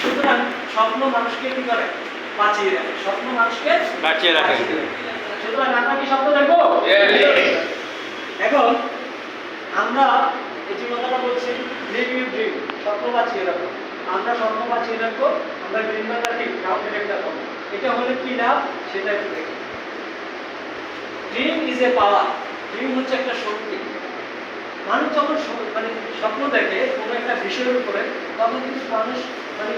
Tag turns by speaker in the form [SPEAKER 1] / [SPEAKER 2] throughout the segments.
[SPEAKER 1] সুতরাং স্বপ্ন মানুষকে কি করে? বাঁচিয়ে রাখে। স্বপ্ন মানুষকে
[SPEAKER 2] বাঁচিয়ে রাখে।
[SPEAKER 1] সুতরাং আমরা কি স্বপ্ন দেখব? এখন আমরা এই যে কথাটা বলছি লিভ ইউ ড্রিম স্বপ্ন বাঁচিয়ে রাখো। আমরা স্বপ্ন বাঁচিয়ে রাখব আমরা ড্রিম মেকার কি কাউ ডিরেক্টর হব এটা হলে কি লাভ? সেটা একটু দেখি। Dream is a power dream হচ্ছে একটা শক্তি। মানুষ যখন মানে স্বপ্ন দেখে, কোনো একটা বিষয়ের উপরে তখন কিন্তু মানুষ মানে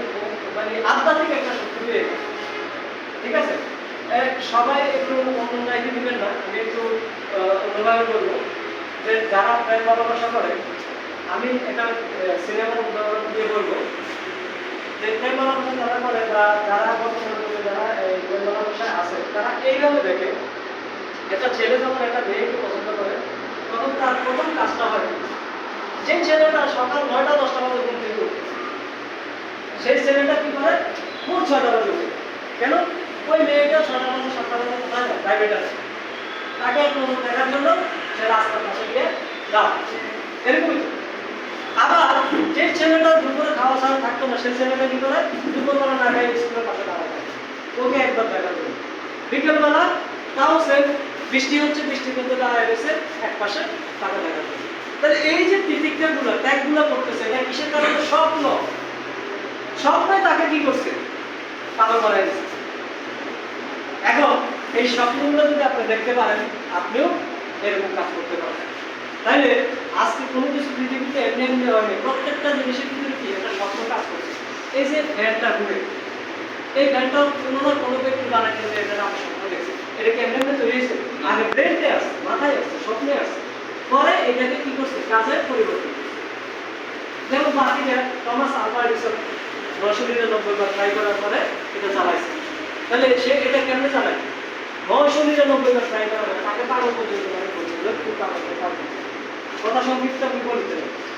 [SPEAKER 1] মানে আধ্যাত্মিক একটা শক্তি পেয়ে। ঠিক আছে? সবাই একটু অন্য জায়গায় দিবেন না, আমি একটু অন্যভাবে বলব। যে যারা প্রেম ভালোবাসা করে, আমি একটা সিনেমার উদাহরণ দিয়ে বলব। যে প্রেম ভালোবাসা যারা করে বা যারা বর্তমানে যারা প্রেম ভালোবাসায় আছে, তারা এইভাবে দেখে, একটা ছেলে যখন একটা মেয়েকে পছন্দ তখন তার প্রথম কাজটা হয়। যে ছেলেটা সকাল নয়টা, দশটা বাজে ঘুম থেকে সেই ছেলেটা কি করে? ভোর ছয়টা বাজে কেন? ওই মেয়েটা ছয়টা বাজে, সাতটা বাজে কোথায় যায়? প্রাইভেট আছে। তাকে একটু দেখার জন্য সে রাস্তার পাশে গিয়ে দাও এরকমই আবার যে ছেলেটা দুপুরে খাওয়া ছাড়া থাকতো না, সেই ছেলেটা কি করে? দুপুরবেলা না খাই স্কুলের পাশে দাঁড়ায়। ওকে একবার দেখার জন্য বিকেলবেলা তাও সে বৃষ্টি হচ্ছে বৃষ্টি করতে দাঁড়ায় রয়েছে এক পাশে তাকে দেখা যাচ্ছে। তাহলে এই যে তিতিক্ষাগুলো, ত্যাগগুলো করতেছে, এটা কিসের কারণে? স্বপ্ন। স্বপ্নে তাকে কি করছে? পাগল দিচ্ছে এখন, এই স্বপ্নগুলো যদি আপনি দেখতে পারেন, আপনিও এরকম কাজ করতে পারেন তাইলে আজকে কোনো কিছু পৃথিবীতে এমনি এমনি হয়নি, প্রত্যেকটা জিনিসের ভিতরে কি একটা স্বপ্ন কাজ করছে? এই যে ফ্যানটা ঘুরে, এই ফ্যানটা কোনো না কোনো ব্যক্তি বানাই কিন্তু এটা এটা কি এমনি এমনি তৈরি হয়েছে। আগে ব্রেনতে আসছে মাথায় আসছে স্বপ্নে আসছে পরে এটাকে কি করছে? কাজে পরিবর্তন। যেমন বাকিটা টমাস এডিসন নশো নিরানব্বই বার ট্রাই করার পরে এটা চালাইছে। তাহলে সে এটা কেমনে চালায়? নশো নিরানব্বই বার ট্রাই করার পরে তাকে পাগল পর্যন্ত কথা সংক্ষিপ্ত আমি বলতে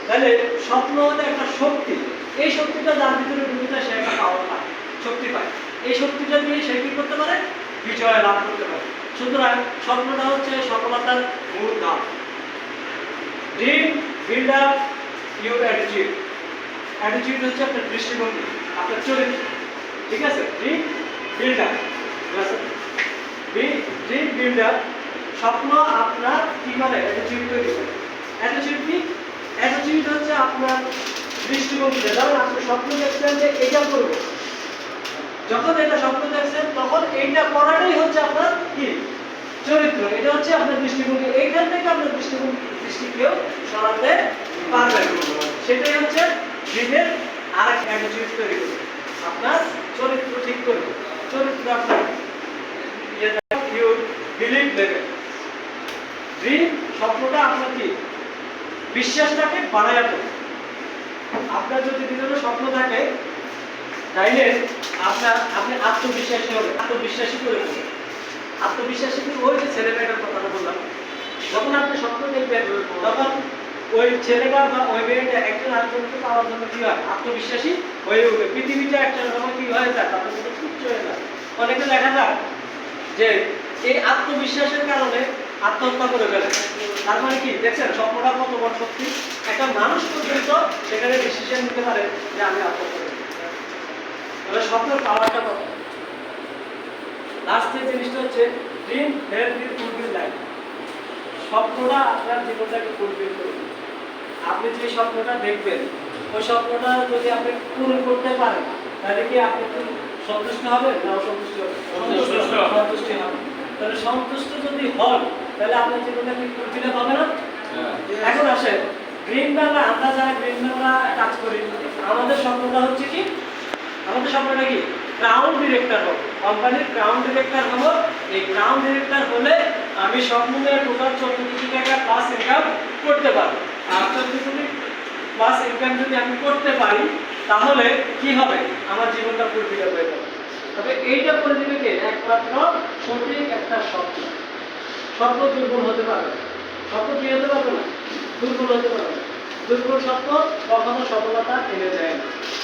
[SPEAKER 1] তাহলে স্বপ্ন হচ্ছে একটা শক্তি। এই শক্তিটা যার ভিতরে ঢুকে যায় সে একটা পাওয়ার পায়, শক্তি পায়। এই শক্তিটা দিয়ে সে কি করতে পারে? বিজয় লাভ করতে পারে। সুতরাং স্বপ্নটা হচ্ছে সফলতার মূল ধাপ। Dream build up your attitude attitude হচ্ছে আপনার দৃষ্টিভঙ্গি। আপনার চরিত্র। ঠিক আছে? Dream build up dream build up স্বপ্ন আপনার কি করে অ্যাটিটিউড তৈরি করে। অ্যাটিটিউড কি? অ্যাটিটিউড হচ্ছে আপনার দৃষ্টিভঙ্গিটা ধরুন, আপনি স্বপ্ন দেখছেন যে এটা করব। যখন এটা স্বপ্ন দেখছেন, তখন এইটা করাটাই হচ্ছে আপনার কি? চরিত্র। এটা হচ্ছে আপনার দৃষ্টিভঙ্গি। এইখান থেকে আপনার দৃষ্টিভঙ্গি দৃষ্টি কেউ সরাতে পারবে না। সেটাই হচ্ছে জীবের আর এক অ্যাটিটিউড তৈরি করবে। আপনার চরিত্র ঠিক করবে। চরিত্র আপনার বিলিভ দেবে ড্রিম স্বপ্নটা আপনার কি? বিশ্বাসটাকে বাড়ায় আপনার যদি বিভিন্ন স্বপ্ন থাকে তাইলে আপনার আপনি আত্মবিশ্বাসী হবে আত্মবিশ্বাসী করে। আত্মবিশ্বাসী কি ওই যে ছেলে মেয়েটার কথাটা বললাম, যখন আপনি স্বপ্ন দেখবেন, তখন ওই ছেলেটা বা ওই মেয়েটা একজন আরেকজনকে পাওয়ার জন্য কি হয়? আত্মবিশ্বাসী হয়ে উঠবে। পৃথিবীটা একটা সময় কি হয়ে যায় তাদের মধ্যে তুচ্ছ হয়ে যায়। অনেকে দেখা যায় যে এই আত্মবিশ্বাসের কারণে আত্মহত্যা করে ফেলে। তার মানে কি? দেখছেন স্বপ্নটা কত বড় শক্তি একটা মানুষ পর্যন্ত সেখানে ডিসিশন নিতে পারে যে আমি আত্মহত্যা তাহলে স্বপ্নের পাওয়ারটা কত? লাস্টের জিনিসটা হচ্ছে dream help you fulfil life স্বপ্নটা আপনার জীবনটাকে ফুলফিল করবে। আপনি যে স্বপ্নটা দেখবেন ওই স্বপ্নটা যদি আপনি পূরণ করতে পারেন তাহলে কি আপনি সন্তুষ্ট হবেন না অসন্তুষ্ট
[SPEAKER 2] সন্তুষ্টি।
[SPEAKER 1] হবেন। তাহলে সন্তুষ্ট যদি হন তাহলে আপনার জীবনটা কি ফুলফিল হবে না? এখন আসেন গ্রিন বাংলা আমরা যারা গ্রিন বাংলা কাজ করি আমাদের স্বপ্নটা হচ্ছে কি? আমাদের স্বপ্নটা কি? ক্রাউন ডিরেক্টর হব। কোম্পানির ক্রাউন ডিরেক্টর হব। এই ক্রাউন ডিরেক্টর হলে আমি স্বপ্ন নিয়ে টোটাল চোদ্দ কোটি টাকা প্লাস ইনকাম করতে পারব। আর চোদ্দ কোটি প্লাস ইনকাম যদি আমি করতে পারি, তাহলে কি হবে? আমার জীবনটা ফুলফিল হয়ে যাবে। তবে এইটা করে দিবে কে? একমাত্র সঠিক একটা স্বপ্ন। স্বপ্ন দুর্বল হতে পারবে স্বপ্ন কি হতে পারবে না? দুর্বল হতে পারবে। দুর্বল স্বপ্ন কখনো সফলতা এনে দেয় না।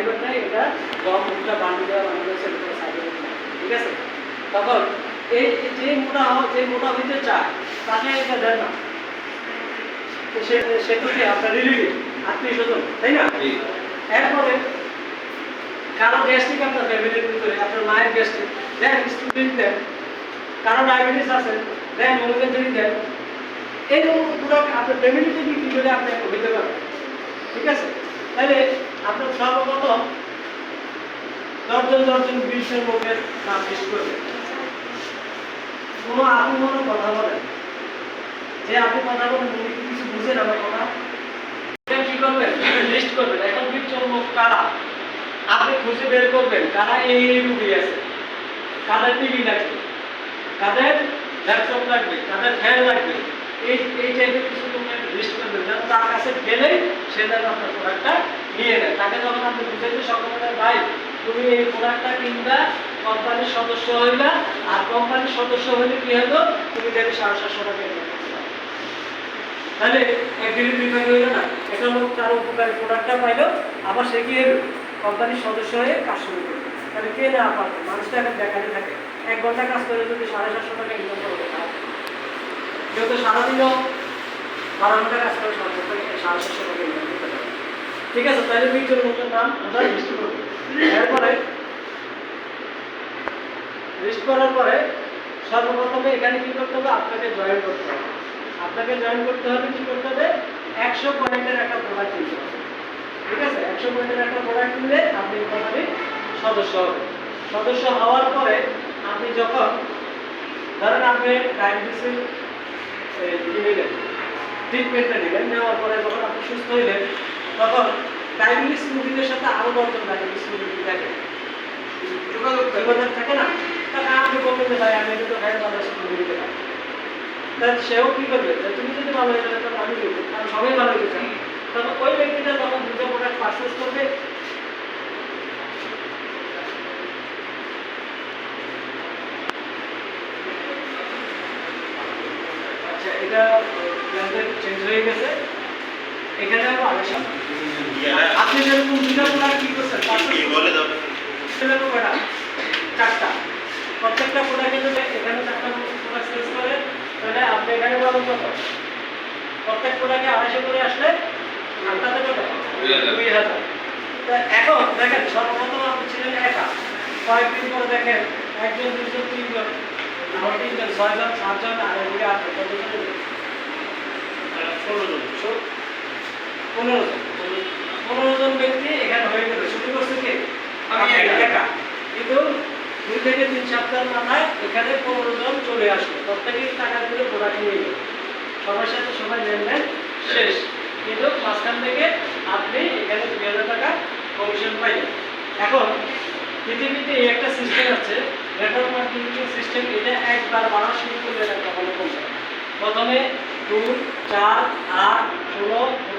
[SPEAKER 1] এফেক্ট নেই এটা গম মুখটা বান্ধি দেওয়া কোনো সাইড এফেক্ট নেই ঠিক আছে? তখন এই যে মোটা যে মোটা হইতে চায় তাকে এটা দেন না। সে আপনার রিলেটিভ আত্মীয় স্বজন তাই না? এরপরে কারও গ্যাস্ট্রিক আপনার ফ্যামিলির ভিতরে আপনার মায়ের গ্যাস্ট্রিক দেন স্টুডেন্ট দেন কারও ডায়াবেটিস আছে দেন হোমিওপ্যাথি দেন এইরকম পুরো আপনার ফ্যামিলিতে বিক্রি করে আপনি হইতে পারবেন ঠিক আছে? তাহলে আপনার সর্বপ্রথম দশজন দশজন বিশের লোকের নাম লিস্ট করবেন কোনো আপনি কোনো কথা বলেন। যে আপনি কথা বলেন, উনি কিছু বুঝেন আমার কথা? এটা কি করবেন? লিস্ট করবেন। এখন বিচ্ছর লোক কারা? আপনি খুঁজে বের করবেন, কারা এই এই রুগী আছে? কাদের টিভি লাগবে? কাদের ল্যাপটপ লাগবে? কাদের ফ্যান লাগবে? এই এই টাইপের কিছু লিস্ট করবেন। যেন তার কাছে গেলেই সে যেন আপনার প্রোডাক্টটা তাকে যখন তুমি এই প্রোডাক্টটা কোম্পানির সদস্য আর কোম্পানির সদস্য তুমি সাড়ে সাতশো পাইলো, আবার সে কি কোম্পানির সদস্য হয়ে কাজ শুরু করবে তাহলে কে না পারবে? মানুষটা এখন দেখাতে থাকে। এক ঘণ্টা কাজ করে যদি সাড়ে সাতশো টাকা ইনকাম করবে যেহেতু সারাদিনও বারো ঘণ্টা কাজ করে, সাড়ে সাতশো টাকা সাড়ে সাতশো টাকা ইনকাম করতে পারে ঠিক আছে, তাহলে দুইজন লোকের নাম আমরা লিস্ট করব এরপরে লিস্ট করার পরে সর্বপ্রথমে এখানে কি করতে হবে? আপনাকে জয়েন করতে হবে। আপনাকে জয়েন করতে হবে কি করতে হবে? একশো পয়েন্টের একটা প্রোডাক্ট কিনতে হবে। ঠিক আছে? একশো পয়েন্টের একটা প্রোডাক্ট কিনলে আপনি কোম্পানির সদস্য হবেন। সদস্য হওয়ার পরে আপনি যখন, ধরেন আপনি ডায়াবেটিসের নিলেন ট্রিটমেন্টটা নিলেন, নেওয়ার পরে যখন আপনি সুস্থ হইলেন তখন ডায়াবেটিস রোগীদের সাথে আরও দশজন ডায়াবেটিস রোগী থাকে যোগাযোগ থাকে না তাহলে আপনি বলবেন যে ভাই আমি এটা তো খাই ভালো সাথে দিতে পারি সেও কি করবে? তুমি যদি ভালো হয়ে যাবে তাহলে আমি দেবো কারণ সবাই ভালো হতে চাই তখন ওই ব্যক্তিটা যখন দুটো প্রোডাক্ট পারচেস করবে। আচ্ছা এটা চেঞ্জ হয়ে গেছে। এখানে আপনি যেরকম দুটো প্রোডাক্ট কি করছেন? purchase ছেলের কয়টা? চারটা। প্রত্যেকটা প্রোডাক্টে যদি এখানে চারটা প্রোডাক্ট সেলস করে তাহলে আপনি এখানে পাবেন কত? প্রত্যেক প্রোডাক্টে আড়াইশো করে আসলে আপনাদের কত?
[SPEAKER 2] দুই হাজার।
[SPEAKER 1] এখন দেখেন সর্বপ্রথম আপনি ছিলেন একা। কয়েকদিন পরে দেখেন একজন দুজন তিনজন আবার তিনজন ছয়জন সাতজন আর এদিকে আটজন। কতজন ষোলো জন। ষোলো- পনেরো জন। পনেরো জন ব্যক্তি এখানে হয়ে গেল। শুরু করছে কে? কিন্তু দুই থেকে তিন সপ্তাহের মাথায় এখানে পনেরো জন চলে আসলো। প্রত্যেকেই টাকা দিয়ে প্রোডাক্ট নিয়ে গেল। সবার সাথে সবাই লেনদেন শেষ। কিন্তু মাঝখান থেকে আপনি এখানে দুই হাজার টাকা কমিশন পাইলেন। এখন পৃথিবীতে এই একটা সিস্টেম আছে নেটওয়ার্ক মার্কেটিং সিস্টেম এটা একবার বাড়া শুরু করলে একটা ভালো কমবে প্রথমে দুই চার আট ষোলো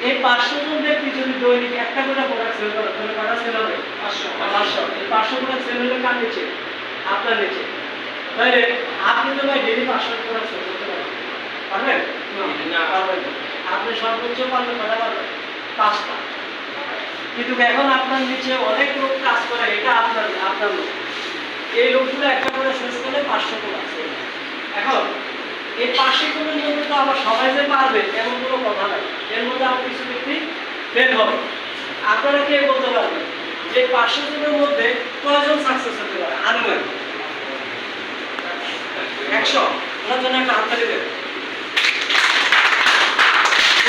[SPEAKER 1] এই পাঁচশো জন ব্যক্তি যদি দৈনিক একটা করে প্রোডাক্ট সেল করে তাহলে কটা সেল হবে? পাঁচশো। পাঁচশো। এই পাঁচশো প্রোডাক্ট সেল হলে কার নিচে? আপনার নিচে। তাহলে আপনি তো ভাই ডেলি পাঁচশো প্রোডাক্ট সেল করতে পারবেন। পারবেন?
[SPEAKER 2] না।
[SPEAKER 1] পারবেন আপনি সর্বোচ্চ পারবেন কটা পারবেন? পাঁচটা। কিন্তু এখন আপনার নিচে অনেক লোক কাজ করে এটা আপনার আপনার লোক। এই লোকগুলো একটা করে শেষ করলে পাঁচশো করে আছে। এখন এই পাঁচশো জনের মধ্যে তো আবার সবাই যে পারবে এমন কোনো কথা নাই। এর মধ্যে আমার কিছু ব্যক্তি ফেল হবে। আপনারা কে বলতে পারবেন? যে পাঁচশো জনের মধ্যে কয়জন সাকসেস হতে পারে? আনুমানিক। একশো। ওনার জন্য একটা হাততালি দেবে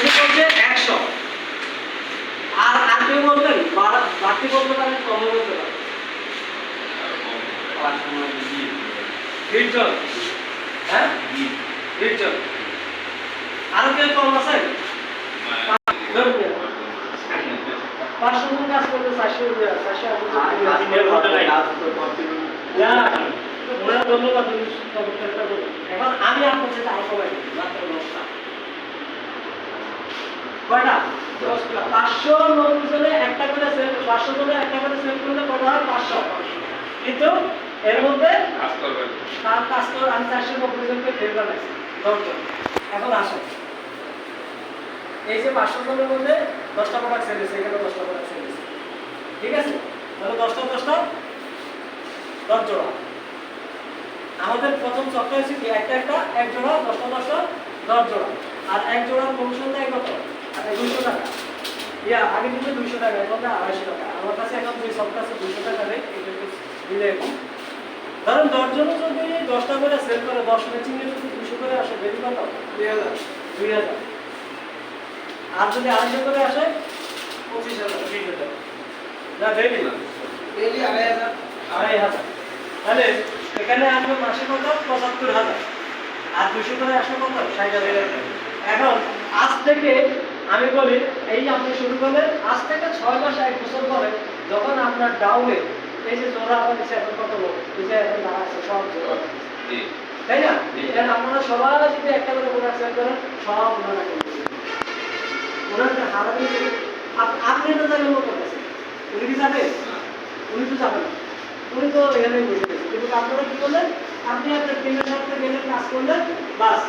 [SPEAKER 1] উনি একশো। আর বলবেন বাড়া- বাড়তি বলতে পারেন বলতে পারেন। বিশ জন হ্যাঁ কেউ কম আছে? পাঁচশো জন কাজ করলে চারশো চারশো না ওনারা ধন্যবাদ উনি চমৎকারটা বললেন। এখন আমি আপনার সাথে আরও সবাই মাত্র দশটা। কয়টা? দশটা। পাঁচশো নব্বই জনে একটা করে সেল পাঁচশো জনে একটা করে সেল করলে হয়? পাঁচশো। কিন্তু এর মধ্যে তার কাজ করে আমি চারশো নব্বই জনকে ফেল বানাইছি দশজন। এখন আসেন এই যে পাঁচশো জনের মধ্যে দশটা প্রোডাক্ট সেল হয়েছে এখানে দশটা প্রোডাক্ট সেল হয়েছে। ঠিক আছে? তাহলে দশটা দশটা, দশ জোড়া। আমাদের প্রথম চক্র হচ্ছে কি, একটা একটা, এক জোড়া, দশটা দশটা, দশ জোড়া। আর এক জোড়ার কমিশন দেয় কত? দুইশো টাকা। ইয়া, আগে কিন্তু দুইশো টাকা, এখন আড়াইশো টাকা। আমার কাছে এখন দুই সব কাছে দুইশো টাকা দেয় এটা দিলে ধরেন দশজনও যদি দশটা করে সেল করে দশ ম্যাচিংয়ে যদি দুশো করে আসে বেশি কত? দুই হাজার। দুই হাজার। আর যদি আড়াইশো করে আসে পঁচিশ হাজার পঁচিশ হাজার। না ডেলি আড়াই হাজার। তাহলে এখানে আসবে মাসে কত? পঁচাত্তর হাজার। আর দুশো করে আসবে কত? ষাট হাজার। এখন আজ থেকে আমি বলি এই আপনি শুরু করলেন আজ থেকে ছয় মাস এক বছর পরে যখন আপনার ডাউনে এই যে হয়েছে এখন কত লোক? যে এখন দাঁড়াচ্ছে সব তাই না? এখন আপনারা সবাই যদি একটা করে প্রোডাক্ট সেল করেন সব ওনারা করবে। ওনাদের হারাবি আপনি তো যাবেন ওর কাছে উনি কি যাবে উনি তো যাবেন উনি তো এখানে বসে গেছে কিন্তু আপনারা কি করলেন? আপনি আপনার টিমের সাথে গেলেন কাজ করলেন বাস।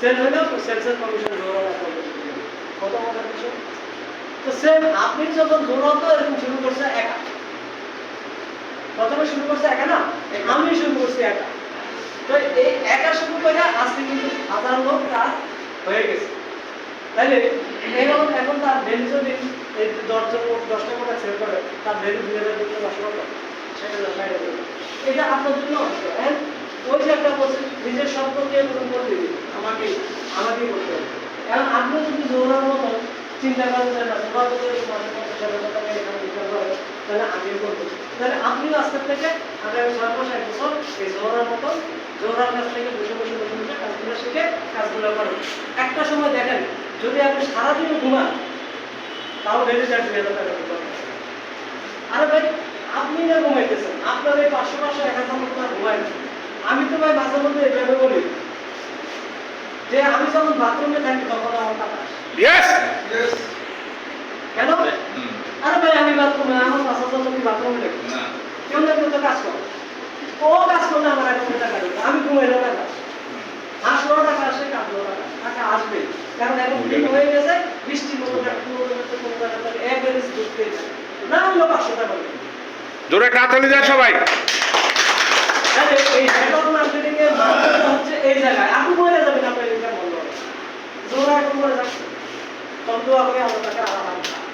[SPEAKER 1] সেল হইল সেলসের কমিশন ধরা কত মজার বিষয় তো সেম আপনি যখন দৌড়াতো এরকম শুরু করছে একা। প্রথমে শুরু করছে একা না? আমি শুরু করছি একা। তো এই একা শুরু করে আজকে কিন্তু হাজার লোক তার হয়ে গেছে। তাইলে এরকম এখন তার ডেলি যদি দশজন লোক, দশটা করে সেল করে তার ডেলি দুই হাজার দুটো দশ টাকা টাকা। এটা আপনার জন্য হ্যাঁ? ওই যে একটা বলছে, নিজের সম্পর্কে পূরণ করে দিবি আমাকে আমাকেই করতে হবে। এখন আপনি যদি জোরার মতো চিন্তা করেন যে না মাসে পঞ্চাশ হাজার টাকা এখানে বিক্রয় করে তাহলে আমিও করব। তাহলে আপনিও আজকের থেকে আগামী ছয় মাস এক বছর এই জোরার মতো জোরার কাছ থেকে বসে বসে বসে বসে কাজগুলো শিখে কাজগুলো করেন একটা সময় দেখেন যদি আপনি সারাদিন ঘুমান তাও ডেলি চার দুই হাজার টাকা দিতে আরে ভাই আপনি না ঘুমাইতেছেন? আপনার এই পাঁচশো পাঁচশো এক হাজার মতো আর ঘুমায় না। আমি তো ভাই মাঝে মধ্যে এভাবে বলি যে আমি যখন বাথরুমে থাকি তখন আমার টাকা আসে। কেন? আরে ভাই আমি বাথরুমে আমার পাঁচ হাজার লোক বাথরুমে থাকি কেউ না কেউ তো কাজ করে। ও কাজ করলে আমার অ্যাকাউন্টে টাকা দেবে আমি ঘুমাইলে টাকা। আসলো টাকা আসে কাটলো টাকা টাকা আসবে। কারণ এখন দিন হয়ে গেছে বৃষ্টির মতো টাকা কোনো ঢুকতে না হলো পাঁচশো টাকা।
[SPEAKER 2] জোরে সবাই।
[SPEAKER 1] এই নেটওয়ার্ক মার্কেটিং এর মাধ্যমটা হচ্ছে এই জায়গায়। আপনি মরে যাবেন আপনার ইনকাম বন্ধ হবে জোর এখন আরাম দেখা একদম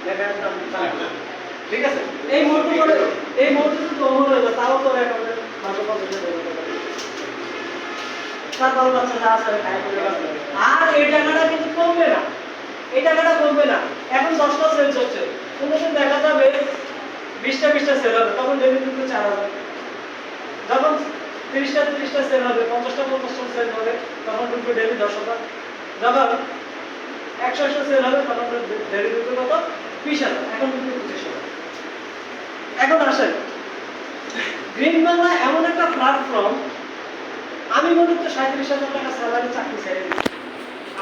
[SPEAKER 1] ঠিক আছে? এই মুহূর্তে করে, এই মুহূর্তে যদি ওভার হয়ে তাও তো অ্যাকাউন্টে। আর এই টাকাটা কিন্তু কমবে না। এই টাকাটা কমবে না। এখন দশটা সেলস হচ্ছে কোনোদিন দেখা যাবে বিশটা বিশটা সেল হবে, তখন ডেলি কিন্তু চার হাজার। যখন তিরিশটা তিরিশটা সেল হবে, পঞ্চাশটা পঞ্চাশটা সেল হবে, তখন ঢুকবে ডেলি দশ হাজার যখন একশো একশো সেল হবে, তখন ডেলি ঢুকবে কত? হাজার এখন হাজার এখন আসেন। গ্রিন বাংলা এমন একটা প্ল্যাটফর্ম আমি মনে তো সাঁত্রিশ হাজার টাকা স্যালারি চাকরি ছেড়ে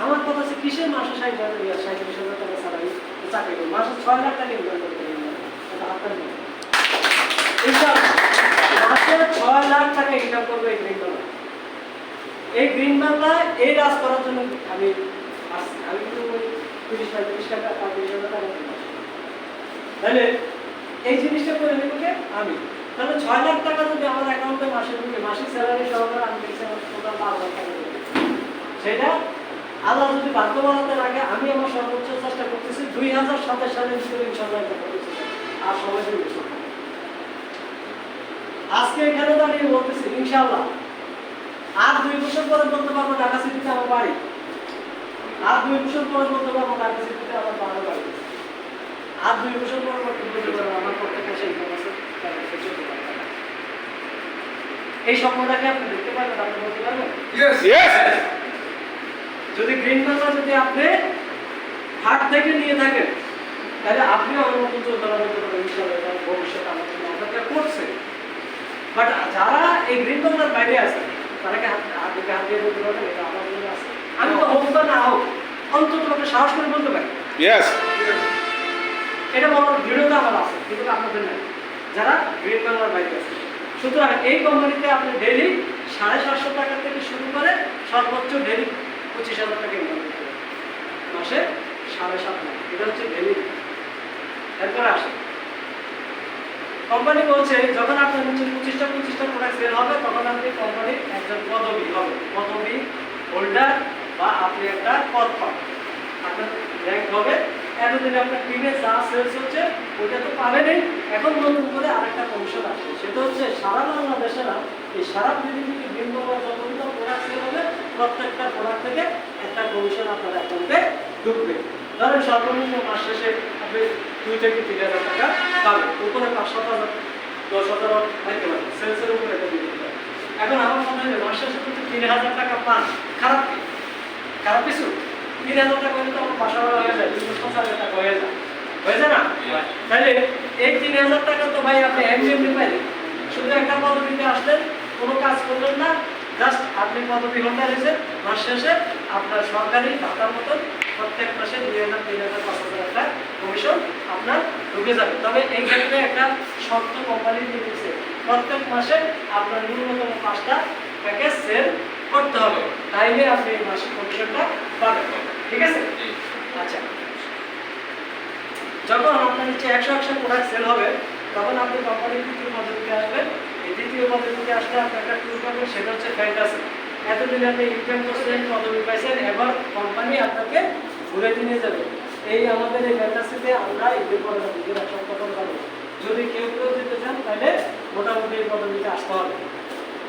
[SPEAKER 1] আমার কথা হচ্ছে কিসের মাসে ষাট হাজার সাঁত্রিশ হাজার টাকা স্যালারি চাকরি করি মাসে ছয় লাখ টাকা ইনকাম করতে মাসে ছয় লাখ টাকা ইনকাম করবে এই গ্রিন বাংলা এই গ্রিন বাংলা এই কাজ করার জন্য আমি আমি কিন্তু তিরিশ পঁয়ত্রিশ টাকা, পঁয়ত্রিশ হাজার টাকা। তাহলে এই জিনিসটা করে নেবে আমি। তাহলে ছয় লাখ টাকা যদি আমার অ্যাকাউন্টে মাসে ঢুকে, মাসিক স্যালারি সহকারে আমি দেখছি আমার টোটাল বারো লাখ টাকা সেটা আল্লাহ যদি বাধ্য বানাতে রাখে আমি আমার সর্বোচ্চ চেষ্টা করতেছি দুই হাজার সাতাশ ভিতরে ইনশাল্লাহ আর দুই আজকে এখানে দাঁড়িয়ে বলতেছি ইনশাল্লাহ আর দুই বছর পরে বলতে পারব ঢাকা সিটিতে আমার বাড়ি। আর দুই বছর পরে বলতে পারব ঢাকা সিটিতে আমার বাড়ি। আর দুই বছর পরে বলতে পারব আমার প্রত্যেকটা সেই আছে এই স্বপ্নটাকে আপনি দেখতে পারবেন আপনি বলতে পারবেন? যদি গ্রিন যদি আপনি হাট থেকে নিয়ে থাকেন তাহলে আপনি অনুমতি চলতে পারবেন ইনশাল্লাহ ভবিষ্যৎ আমার জন্য অপেক্ষা করছে। বাট যারা এই গ্রিন বাংলার বাইরে আছে তারাকে হাত হাত দিকে হাত দিয়ে বলতে পারবেন? এটা আমার জন্য আছে। আমি তো হোক না হোক অন্তত সাহস করে বলতে পারি এটা বলার দৃঢ়তা আমার আছে, কিন্তু আপনাদের নাই। যারা গ্রিন বাংলার বাইরে আছে। সুতরাং এই কোম্পানিতে আপনি ডেলি সাড়ে সাতশো টাকা থেকে শুরু করে সর্বোচ্চ ডেলি পঁচিশ হাজার টাকা ইনকাম করতে মাসে সাড়ে সাত লাখ এটা হচ্ছে ডেলি এরপরে আসে কোম্পানি বলছে, যখন আপনার হচ্ছে পঁচিশটা পঁচিশটা প্রোডাক্ট সেল হবে, তখন আপনি কোম্পানির একজন পদবী হবে। পদবী হোল্ডার বা আপনি একটা পদ পাবেন। আপনার র্যাঙ্ক হবে এতদিন আপনার টিমে যা সেলস হচ্ছে, ওইটা তো পাবেনই। এখন নতুন করে আরেকটা কমিশন আসছে। সেটা হচ্ছে সারা বাংলাদেশে না, এই সারা পৃথিবীতে ভিন্ন যতগুলো প্রোডাক্ট সেল হবে প্রত্যেকটা প্রোডাক্ট থেকে একটা কমিশন আপনার অ্যাকাউন্টে ঢুকবে। ধরেন সর্বনিম্ন মাস শেষে আপনি দুই থেকে তিন হাজার টাকা পাবেন। উপরে পাঁচ হাজার, দশ হাজার পাইতে পারেন সেলসের উপরে এটা দিতে পারেন। এখন আমার মনে হয় মাস শেষে যদি তিন হাজার টাকা পান। খারাপ খারাপ কিছু? তিন হাজার টাকা হলে তো আমার বাসা হয়ে যায় দুশো হাজার টাকা হয়ে যায়। না? তাহলে এই তিন হাজার টাকা তো ভাই আপনি এমনি এমনি পাইলেন। শুধু একটা পদবিতে আসলেন কোনো কাজ করলেন না জাস্ট আপনি পদবি হয়েছে মাস শেষে আপনার সরকারি ভাতার মতন প্রত্যেক মাসে দুই হাজার তিন হাজার পাঁচ হাজার একটা কমিশন আপনার ঢুকে যাবে। তবে এই ক্ষেত্রে একটা শর্ত কোম্পানি দিয়ে দিচ্ছে প্রত্যেক মাসে আপনার ন্যূনতম পাঁচটা প্যাকেজ সেল করতে হবে। তাইলে আপনি এই মাসিক কমিশনটা পাবেন। ঠিক আছে? আচ্ছা। যখন আপনার নিচে একশো একশো প্রোডাক্ট সেল হবে তখন আপনি কোম্পানির দ্বিতীয় পদ্ধতিতে আসবেন। এই দ্বিতীয় পদ্ধতিতে আসলে আপনি একটা ট্যুর পাবেন সেটা হচ্ছে ফ্যান্টাসি এতদিন আপনি ইনকাম করছেন পদবি পাইছেন এবার কোম্পানি আপনাকে ঘুরে নিয়ে যাবে। এই আমাদের এই ফ্যান্টাসিতে আমরা ঈদের পরে ঈদের এক সপ্তাহ যদি কেউ কেউ যেতে চান তাহলে মোটামুটি এই পদবিতে আসতে হবে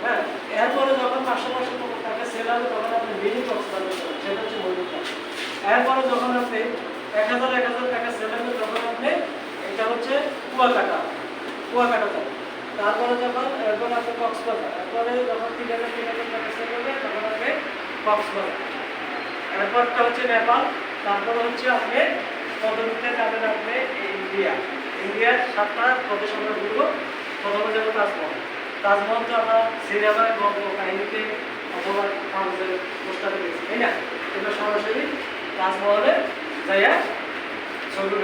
[SPEAKER 1] হ্যাঁ এরপরে যখন পাঁচশো পাঁচশো টাকা সেল হবে তখন আপনি মিনি কক্সবাজার যাবেন সেটা হচ্ছে মজুরটা এরপরে যখন আপনি এক হাজার এক হাজার টাকা হবে তখন আপনি, এটা হচ্ছে কুয়াকাটা কুয়াকাটা যাবেন তারপরে যখন, এরপর আপনি কক্সবাজার। এরপরে যখন তিন হাজার তিন হাজার টাকা সেল হবে, তখন আপনি কক্সবাজার। এরপরটা হচ্ছে নেপাল, তারপরে হচ্ছে আপনি পদবিতে যাবেন আপনি ইন্ডিয়া। ইন্ডিয়ার সাতটা প্রদেশ আমরা ঘুরবো। প্রথমে যাব তাজমহল। তাজমহল তো আমরা সিনেমায় গল্প কাহিনীতে অথবা কাগজের পোস্টারে দেখছি, তাই না? কিন্তু সরাসরি তাজমহলে যাইয়া ছবি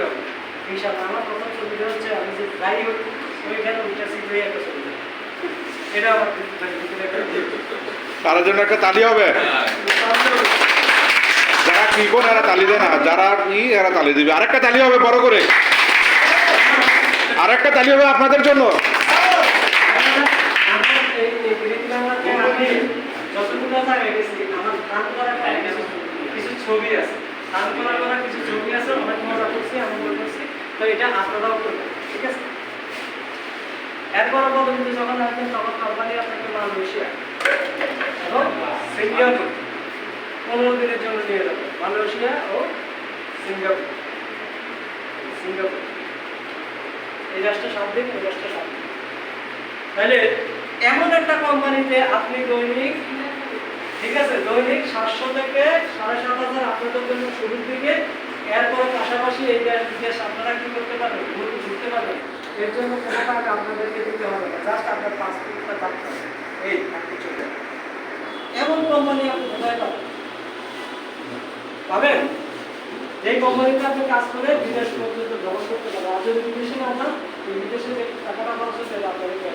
[SPEAKER 1] ইনশাল্লাহ আমার প্রথম ছবিটা হচ্ছে আমি যে যাই হোক ওইখানে উঠে সিট হয়ে একটা ছবি এটা আমার মানে
[SPEAKER 2] তার জন্য একটা তালি হবে যারা কি কোন এরা তালি দেয় না যারা কি এরা তালি দিবে আরেকটা তালি হবে বড় করে আরেকটা তালি হবে আপনাদের জন্য
[SPEAKER 1] যতগুলো জায়গায় গেছি আমার গান করা একটা কিছু কিছু ছবি আছে। গান করা কিছু ছবি আছে, অনেক মজা করছি, আনন্দ করছি। তো এটা আপনারাও করবেন, ঠিক আছে? এরপর পদবিতে যখন আসবেন, তখন কোম্পানি আপনাকে মালয়েশিয়া এবং সিঙ্গাপুর পনেরো দিনের জন্য নিয়ে যাবে। মালয়েশিয়া ও সিঙ্গাপুর। সিঙ্গাপুর। এই রাষ্ট্র সাত দিন, এই রাষ্ট্র সাত দিন। তাহলে এমন একটা কোম্পানিতে আপনি দৈনিক ঠিক আছে, দৈনিক সাতশো থেকে সাড়ে সাত হাজার আপনাদের জন্য শুরুর দিকে এরপর পাশাপাশি এই বিদেশ আপনারা কি করতে পারবেন? ঘুরতে ঘুরতে পারবেন? এর জন্য কোনো টাকা আপনাদেরকে দিতে হবে না। জাস্ট আপনার পাসপোর্টটা থাকতে হবে। এই থাকতে চলে এমন কোম্পানি আপনি কোথায় পাবেন? পাবেন? এই কোম্পানিতে আপনি কাজ করে বিদেশ পর্যন্ত ভ্রমণ করতে পারবেন। আর যদি বিদেশে না যান বিদেশে যে টাকাটা খরচ হচ্ছে আপনাকে পে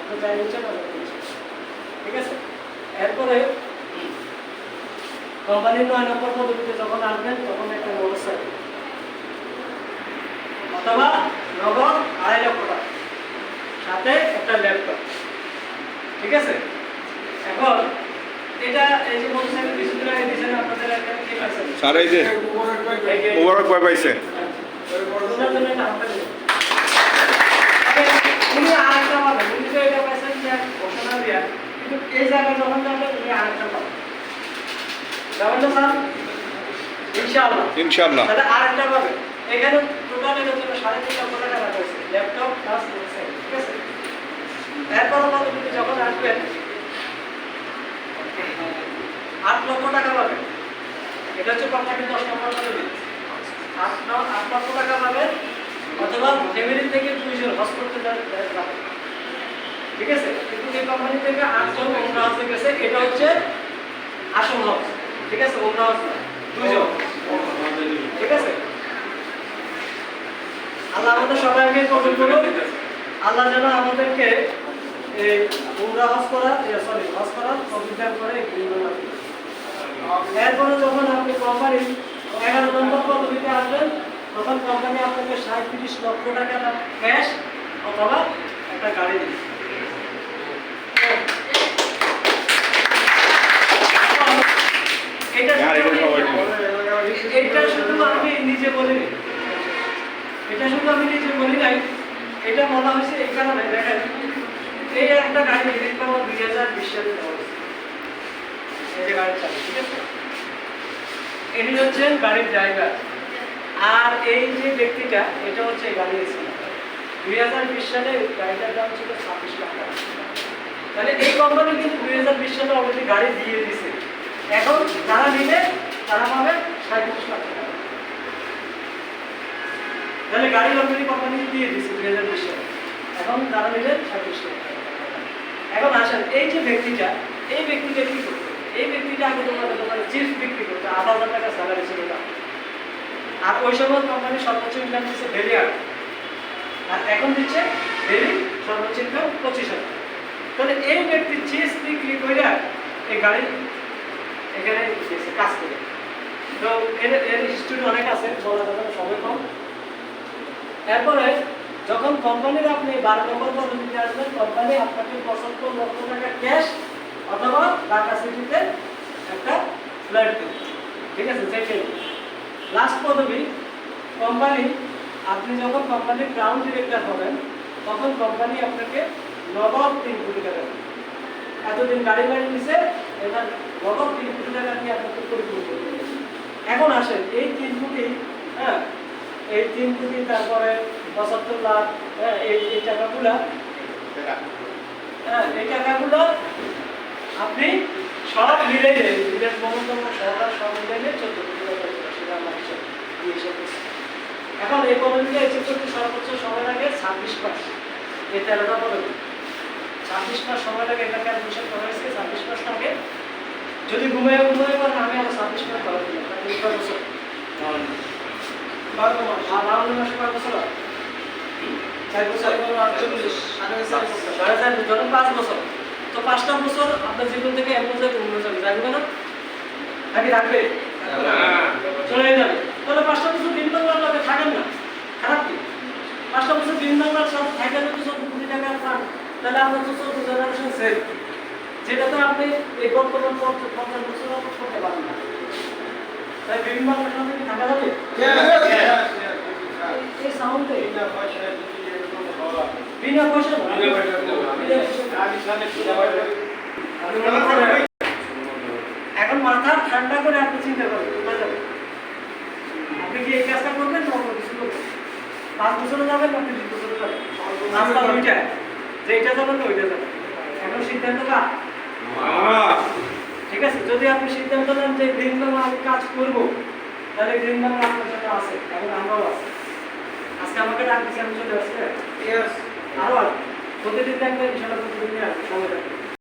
[SPEAKER 1] আপনি চাই নিচ্ছেন ঠিক আছে? এরপরে কোম্পানির নয় নম্বর পদবিতে যখন আসবেন তখন একটা মোটরসাইকেল অথবা নগদ আড়াই লক্ষ টাকা। সাথে একটা ল্যাপটপ ঠিক আছে? এখন এটা এই যে মোটরসাইকেল কিছুদিন আগে দিয়েছেন আপনাদের এখানে পাইছেন
[SPEAKER 2] স্যার এই যে ওভার কয় পাইছে?
[SPEAKER 1] একটা পাবেন উনি তো এটা পাইছেন যে ঘোষণা কিন্তু এই জায়গায় যখন যাবেন উনি আরেকটা পাবেন যাবেন তো স্যার? ইনশাআল্লাহ।
[SPEAKER 2] ইনশাল্লাহ
[SPEAKER 1] তাহলে আরেকটা পাবে। এখানে টোটাল এর জন্য সাড়ে তিন লক্ষ টাকা রাখা হয়েছে ল্যাপটপ প্লাস ঠিক আছে? এরপর পরবর্তীতে যখন আসবেন আট লক্ষ টাকা পাবেন এটা হচ্ছে কোম্পানির দশ নম্বর পদবি আট লক্ষ টাকা পাবেন অথবা ফ্যামিলি থেকে দুইজন হসপিটাল যাবেন ঠিক আছে? কিন্তু এই কোম্পানি থেকে আটজন অন্য হাউসে গেছে এটা হচ্ছে আসল ঠিক আছে? অন্য হাউস না, দুইজন। ঠিক আছে? আল্লাহ আমাদের সবাইকে কবুল করুন আল্লাহ যেন আমাদেরকে এই উমরা হজ করার সরি হজ করার অভিযান করে এরপরে যখন আপনি কোম্পানি এগারো নম্বর পদবিতে আসবেন, তখন কোম্পানি আপনাকে সাঁত্রিশ লক্ষ টাকা ক্যাশ অথবা একটা গাড়ি দিবে। এটা শুধু আমি- এটা শুধু আমি নিজে বলিনি এটা শুধু আমি নিজে বলি নাই। এটা বলা হয়েছে এই কারণে দেখেন এই একটা গাড়ি দুই হাজার বিশ সালে এই যে গাড়ি চালু ঠিক আছে? এটি হচ্ছেন গাড়ির ড্রাইভার আর এই যে ব্যক্তিটা এটা হচ্ছে এই গাড়ি এসে দুই হাজার বিশ সালে গাড়িটার দাম ছিল ছাব্বিশ লাখ টাকা। তাহলে এই কোম্পানি কিন্তু দুই হাজার বিশ সালে অলরেডি গাড়ি দিয়ে দিছে এখন যারা নিলে তারা পাবে সাঁত্রিশ লাখ তাহলে গাড়ি অলরেডি কোম্পানি দিয়ে দিছে দুই হাজার বিশ। সালে এখন যারা নিলে সাঁত্রিশ লাখ এখন আসেন, এই যে ব্যক্তিটা, এই ব্যক্তিটা কি করতো এই ব্যক্তিটা আগে তোমাদের দোকানে চিপস বিক্রি করতো, আট হাজার টাকা স্যালারি ছিল তার। আর ওই সময় কোম্পানি সর্বোচ্চ ইনকাম দিচ্ছে ডেলি আট আর এখন দিচ্ছে ডেলি সর্বোচ্চ ইনকাম পঁচিশ হাজার। তাহলে এই ব্যক্তি চিপস বিক্রি করে এই গাড়ি এখানে কাজ করে। তো এর এর হিস্ট্রি অনেক আছে, বলা যাবে সবাই কম। এরপরে যখন কোম্পানির আপনি বারো নম্বর পদ্ধতিতে আসবেন, কোম্পানি আপনাকে পঁচাত্তর লক্ষ টাকা ক্যাশ অথবা ঢাকা সিটিতে একটা ফ্ল্যাট দেবে। ঠিক আছে সেটাই লাস্ট পদবি, কোম্পানি, আপনি যখন কোম্পানির গ্রাউন্ড ডিরেক্টর হবেন, তখন কোম্পানি আপনাকে নগদ তিন কোটি টাকা এতদিন গাড়ি বাড়ি নিছে তিন টাকা এখন আসেন, এই তিন কোটি হ্যাঁ এই তিন কোটি তারপরে পঁচাত্তর লাখ হ্যাঁ এই এই টাকাগুলা হ্যাঁ এই টাকাগুলো আপনি সব মিলে বিদেশ মমতম সরকার সব মিলে চোদ্দ কোটি টাকা সেটা আমার হিসাব এখন এই হিসেব করতে সর্বোচ্চ সময় লাগে ছাব্বিশ মাস এই তেরোটা পদবি ছাব্বিশ মাস সময় লাগে এটা ক্যালকুলেশন করা হয়েছে ছাব্বিশ মাস লাগে। যদি ঘুমিয়ে ঘুমিয়ে পারেন আমি আরও ছাব্বিশ মাস দিলাম বছর। বারো মাস বারো মাসে কয় বছর চার বছর। সাড়ে চার বছর। পাঁচ বছর। তো পাঁচটা বছর আপনার জীবন থেকে এক বছর অন্য যাবে। যাবে না? নাকি রাখবে? চলে যাবে। তাহলে পাঁচটা বছর দিন বাংলার লোকে থাকেন না। খারাপ কি? পাঁচটা বছর দিন বাংলার সব থাকে যদি চোদ্দ কোটি টাকা তাহলে আপনার তো চোদ্দ জেনারেশন সেভ যেটা তো আপনি এই বর্তমান পঞ্চাশ পঞ্চাশ বছর করতে পারেন না। তাই বিভিন্ন থাকা যাবে এই সাউন্ডে বিনা পয়সা। আপনি এখন মাথা ঠান্ডা করে আপনি চিন্তা করেন কোথায় যাবেন আপনি কি এই কাজটা করবেন না অন্য কিছু করবেন? পাঁচ বছরে যাবেন না তিরিশ বছরে যাবেন? রাস্তা ওইটা যেটা যাবেন না ওইটা যাবেন এখন সিদ্ধান্ত কার? ঠিক আছে যদি আপনি সিদ্ধান্ত নেন যে গ্রিন বাংলা আমি কাজ করব তাহলে গ্রিন বাংলা আপনার জন্য আছে এবং আমরাও আছে। আজকে আমাকে ডাক দিচ্ছে আমি চলে আসছি। আরও আর প্রতিদিন দেখবেন ইনশাল্লাহ প্রতিদিন